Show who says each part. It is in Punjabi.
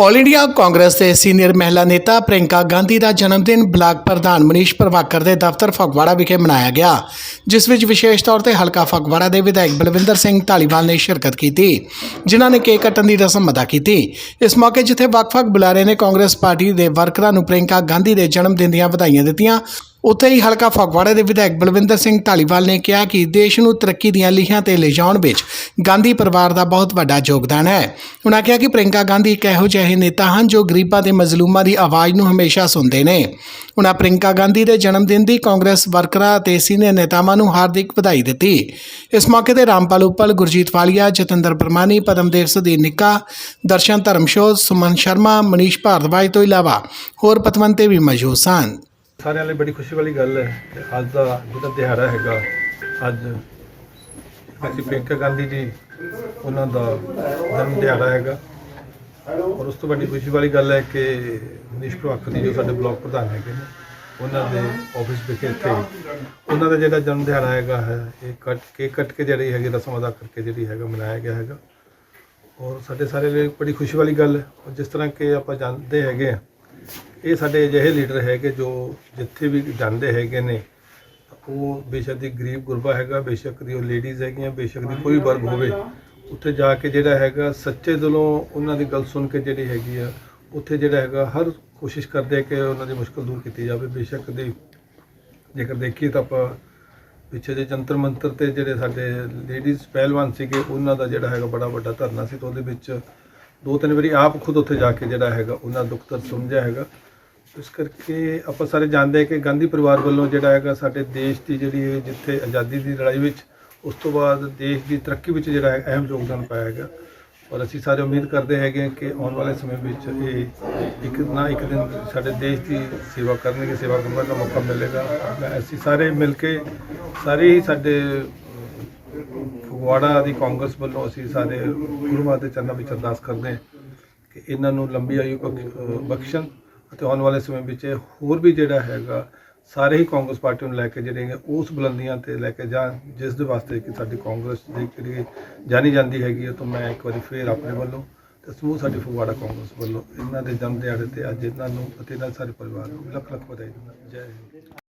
Speaker 1: ਆਲ ਇੰਡੀਆ ਕਾਂਗਰਸ ਦੇ ਸੀਨੀਅਰ ਮਹਿਲਾ ਨੇਤਾ ਪ੍ਰਿੰਕਾ ਗਾਂਧੀ ਦਾ ਜਨਮ ਦਿਨ ਬਲਾਕ ਪ੍ਰਧਾਨ ਮਨੀਸ਼ ਪ੍ਰਭਾਕਰ ਦੇ ਦਫ਼ਤਰ ਫਗਵਾੜਾ ਵਿਖੇ ਮਨਾਇਆ ਗਿਆ, ਜਿਸ ਵਿੱਚ ਵਿਸ਼ੇਸ਼ ਤੌਰ ਤੇ ਹਲਕਾ ਫਗਵਾੜਾ ਦੇ ਵਿਧਾਇਕ ਬਲਵਿੰਦਰ ਸਿੰਘ ਢਾਲੀਵਾਲ ਨੇ ਸ਼ਿਰਕਤ ਕੀਤੀ, ਜਿਨ੍ਹਾਂ ਨੇ ਕੇਕ ਕੱਟਣ ਦੀ ਰਸਮ ਅਦਾ ਕੀਤੀ। ਇਸ ਮੌਕੇ ਜਿੱਥੇ ਵੱਖ-ਵੱਖ ਬੁਲਾਰੇ ਨੇ ਕਾਂਗਰਸ ਪਾਰਟੀ ਦੇ ਵਰਕਰਾਂ ਨੂੰ ਪ੍ਰਿੰਕਾ ਗਾਂਧੀ ਦੇ ਜਨਮ ਦਿਨ ਦੀਆਂ ਵਧਾਈਆਂ ਦਿੱਤੀਆਂ ਉੱਥੇ ਹੀ ਹਲਕਾ ਫਗਵਾੜਾ ਦੇ ਵਿਧਾਇਕ ਬਲਵਿੰਦਰ ਸਿੰਘ ਢਾਲੀਵਾਲ ਨੇ ਕਿਹਾ ਕਿ ਦੇਸ਼ ਨੂੰ ਤਰੱਕੀ ਦੀਆਂ ਲੀਹਾਂ ਤੇ ਲਿਜਾਉਣ ਵਿੱਚ ਗਾਂਧੀ ਪਰਿਵਾਰ ਦਾ ਬਹੁਤ ਵੱਡਾ ਯੋਗਦਾਨ ਹੈ। ਉਨ੍ਹਾਂ ਕਿਹਾ ਕਿ ਪ੍ਰਿੰਕਾ ਗਾਂਧੀ ਇੱਕ ਇਹੋ ਜਿਹੇ ਨੇਤਾ ਹਨ ਜੋ ਗਰੀਬਾਂ ਤੇ ਮਜ਼ਲੂਮਾਂ ਦੀ ਆਵਾਜ਼ ਨੂੰ ਹਮੇਸ਼ਾ ਸੁਣਦੇ ਨੇ। ਉਨ੍ਹਾਂ ਪ੍ਰਿੰਕਾ ਗਾਂਧੀ ਦੇ ਜਨਮ ਦਿਨ ਦੀ ਕਾਂਗਰਸ ਵਰਕਰਾਂ ਅਤੇ ਸੀਨੀਅਰ ਨੇਤਾਵਾਂ ਨੂੰ ਹਾਰਦਿਕ ਵਧਾਈ ਦਿੱਤੀ। ਇਸ ਮੌਕੇ ਤੇ ਰਾਮਪਾਲ ਉਪਲ, ਗੁਰਜੀਤ ਵਾਲੀਆ, ਜਤਿੰਦਰ ਪਰਮਾਨੀ ਪਦਮਦੇਵ ਸੁਦੀਰ ਨਿੱਕਾ, ਦਰਸ਼ਨ ਧਰਮਸ਼ੋਧ, ਸੁਮਨ ਸ਼ਰਮਾ, ਮਨੀਸ਼ ਭਾਰਦਵਾਜ ਤੋਂ ਇਲਾਵਾ ਹੋਰ ਪਤਵੰਤੇ ਵੀ ਮੌਜੂਦ ਸਨ।
Speaker 2: ਸਾਰਿਆਂ ਲਈ ਬੜੀ ਖੁਸ਼ੀ ਵਾਲੀ ਗੱਲ ਹੈ ਅੱਜ ਦਾ ਜਿਹੜਾ ਦਿਹਾੜਾ ਹੈਗਾ, ਅੱਜ ਅਸੀਂ ਪ੍ਰਿੰਕਾ ਗਾਂਧੀ ਜੀ, ਉਹਨਾਂ ਦਾ ਜਨਮ ਦਿਹਾੜਾ ਹੈਗਾ। ਔਰ ਉਸ ਤੋਂ ਵੱਡੀ ਖੁਸ਼ੀ ਵਾਲੀ ਗੱਲ ਹੈ ਕਿ ਮਨੀਸ਼ ਪ੍ਰਭਾਕਰ ਜੀ ਜੋ ਸਾਡੇ ਬਲਾਕ ਪ੍ਰਧਾਨ ਹੈਗੇ ਨੇ, ਉਹਨਾਂ ਦੇ ਆਫਿਸ ਵਿਖੇ ਇੱਥੇ ਉਹਨਾਂ ਦਾ ਜਿਹੜਾ ਜਨਮ ਦਿਹਾੜਾ ਹੈਗਾ ਹੈ, ਇਹ ਕੱਟ ਕੇ ਕੱਟ ਕੇ ਜਿਹੜੀ ਹੈਗੀ ਰਸਮ ਅਦਾ ਕਰਕੇ ਜਿਹੜੀ ਹੈਗਾ ਮਨਾਇਆ ਗਿਆ ਹੈਗਾ। ਔਰ ਸਾਡੇ ਸਾਰੇ ਲਈ ਬੜੀ ਖੁਸ਼ੀ ਵਾਲੀ ਗੱਲ ਹੈ। ਔਰ ਜਿਸ ਤਰ੍ਹਾਂ ਕਿ ਆਪਾਂ ਜਾਣਦੇ ਹੈਗੇ ਆ ਇਹ ਸਾਡੇ ਅਜਿਹੇ ਲੀਡਰ ਹੈਗੇ ਜੋ ਜਿੱਥੇ ਵੀ ਜਾਂਦੇ ਹੈਗੇ ਨੇ, ਉਹ ਬੇਸ਼ੱਕ ਦੀ ਗਰੀਬ ਗੁਰਬਾ ਹੈਗਾ, ਬੇਸ਼ੱਕ ਦੀ ਉਹ ਲੇਡੀਜ਼ ਹੈਗੀਆਂ, ਬੇਸ਼ੱਕ ਦੀ ਕੋਈ ਵਰਗ ਹੋਵੇ, ਉੱਥੇ ਜਾ ਕੇ ਜਿਹੜਾ ਹੈਗਾ ਸੱਚੇ ਦਿਲੋਂ ਉਹਨਾਂ ਦੀ ਗੱਲ ਸੁਣ ਕੇ ਜਿਹੜੀ ਹੈਗੀ ਆ, ਉੱਥੇ ਜਿਹੜਾ ਹੈਗਾ ਹਰ ਕੋਸ਼ਿਸ਼ ਕਰਦੇ ਆ ਕਿ ਉਹਨਾਂ ਦੀ ਮੁਸ਼ਕਲ ਦੂਰ ਕੀਤੀ ਜਾਵੇ। ਬੇਸ਼ੱਕ ਦੀ ਜੇਕਰ ਦੇਖੀਏ ਤਾਂ ਆਪਾਂ ਪਿੱਛੇ ਜੇ ਜੰਤਰ ਮੰਤਰ ਤੇ ਜਿਹੜੇ ਸਾਡੇ ਲੇਡੀਜ਼ ਪਹਿਲਵਾਨ ਸੀਗੇ, ਉਹਨਾਂ ਦਾ ਜਿਹੜਾ ਹੈਗਾ ਬੜਾ ਵੱਡਾ ਧਰਨਾ ਸੀ ਤਾਂ ਉਹਦੇ ਵਿੱਚ ਦੋ ਤਿੰਨ ਵਾਰੀ ਆਪ ਖੁਦ ਉੱਥੇ ਜਾ ਕੇ ਜਿਹੜਾ ਹੈਗਾ, ਉਹਨਾਂ ਦੁੱਖ ਦਰਦ ਸਮਝਿਆ ਹੈਗਾ। ਇਸ ਕਰਕੇ ਆਪਾਂ ਸਾਰੇ ਜਾਣਦੇ ਹਾਂ ਕਿ ਗਾਂਧੀ ਪਰਿਵਾਰ ਵੱਲੋਂ ਜਿਹੜਾ ਹੈਗਾ ਸਾਡੇ ਦੇਸ਼ ਦੀ ਜਿਹੜੀ ਇਹ ਜਿੱਥੇ ਆਜ਼ਾਦੀ ਦੀ ਲੜਾਈ ਵਿੱਚ, ਉਸ ਤੋਂ ਬਾਅਦ ਦੇਸ਼ ਦੀ ਤਰੱਕੀ ਵਿੱਚ ਜਿਹੜਾ ਹੈ ਅਹਿਮ ਯੋਗਦਾਨ ਪਾਇਆ ਹੈਗਾ। ਔਰ ਅਸੀਂ ਸਾਰੇ ਉਮੀਦ ਕਰਦੇ ਹੈਗੇ ਹਾਂ ਕਿ ਆਉਣ ਵਾਲੇ ਸਮੇਂ ਵਿੱਚ ਇਹ ਇੱਕ ਨਾ ਇੱਕ ਦਿਨ ਸਾਡੇ ਦੇਸ਼ ਦੀ ਸੇਵਾ ਕਰਨਗੇ, ਸੇਵਾ ਕਰਨ ਦਾ ਮੌਕਾ ਮਿਲੇਗਾ। ਅਸੀਂ ਸਾਰੇ ਮਿਲ ਕੇ ਸਾਰੇ ਹੀ ਸਾਡੇ ਫਗਵਾੜਾ ਦੀ ਕਾਂਗਰਸ ਵੱਲੋਂ ਅਸੀਂ ਸਾਰੇ ਗੁਰੂ ਮਾਤਾ ਦੇ ਚਰਨਾਂ ਵਿੱਚ ਅਰਦਾਸ ਕਰਦੇ ਹਾਂ ਕਿ ਇਹਨਾਂ ਨੂੰ ਲੰਬੀ ਆਯੂ ਬਖਸ਼- ਬਖਸ਼ਣ ਅਤੇ ਆਉਣ ਵਾਲੇ ਸਮੇਂ ਵਿੱਚ ਇਹ ਹੋਰ ਵੀ ਜਿਹੜਾ ਹੈਗਾ, ਸਾਰੇ ਹੀ ਕਾਂਗਰਸ ਪਾਰਟੀ ਨੂੰ ਲੈ ਕੇ ਜਿਹੜੇ ਹੈਗੇ, ਉਸ ਬੁਲੰਦੀਆਂ ਤੇ ਲੈ ਕੇ ਜਾਣ, ਜਿਸ ਦੇ ਵਾਸਤੇ ਕਿ ਸਾਡੀ ਕਾਂਗਰਸ ਦੀ ਜਿਹੜੀ ਜਾਣੀ ਜਾਂਦੀ ਹੈਗੀ ਹੈ, ਤਾਂ ਮੈਂ ਇੱਕ ਵਾਰੀ ਫੇਰ ਆਪਣੇ ਵੱਲੋਂ ਤੇ ਸਮੂਹ ਸਾਡੀ ਫਗਵਾੜਾ ਕਾਂਗਰਸ ਵੱਲੋਂ ਇਹਨਾਂ ਦੇ ਜਨਮ ਦਿਹਾੜੇ ਤੇ ਅੱਜ ਇਹਨਾਂ ਨੂੰ ਅਤੇ ਇਹਨਾਂ ਦੇ ਸਾਰੇ ਪਰਿਵਾਰ ਨੂੰ ਲੱਖ ਲੱਖ ਵਧਾਈ ਦਿੰਦਾ ਜੈ ਹਿੰਦ।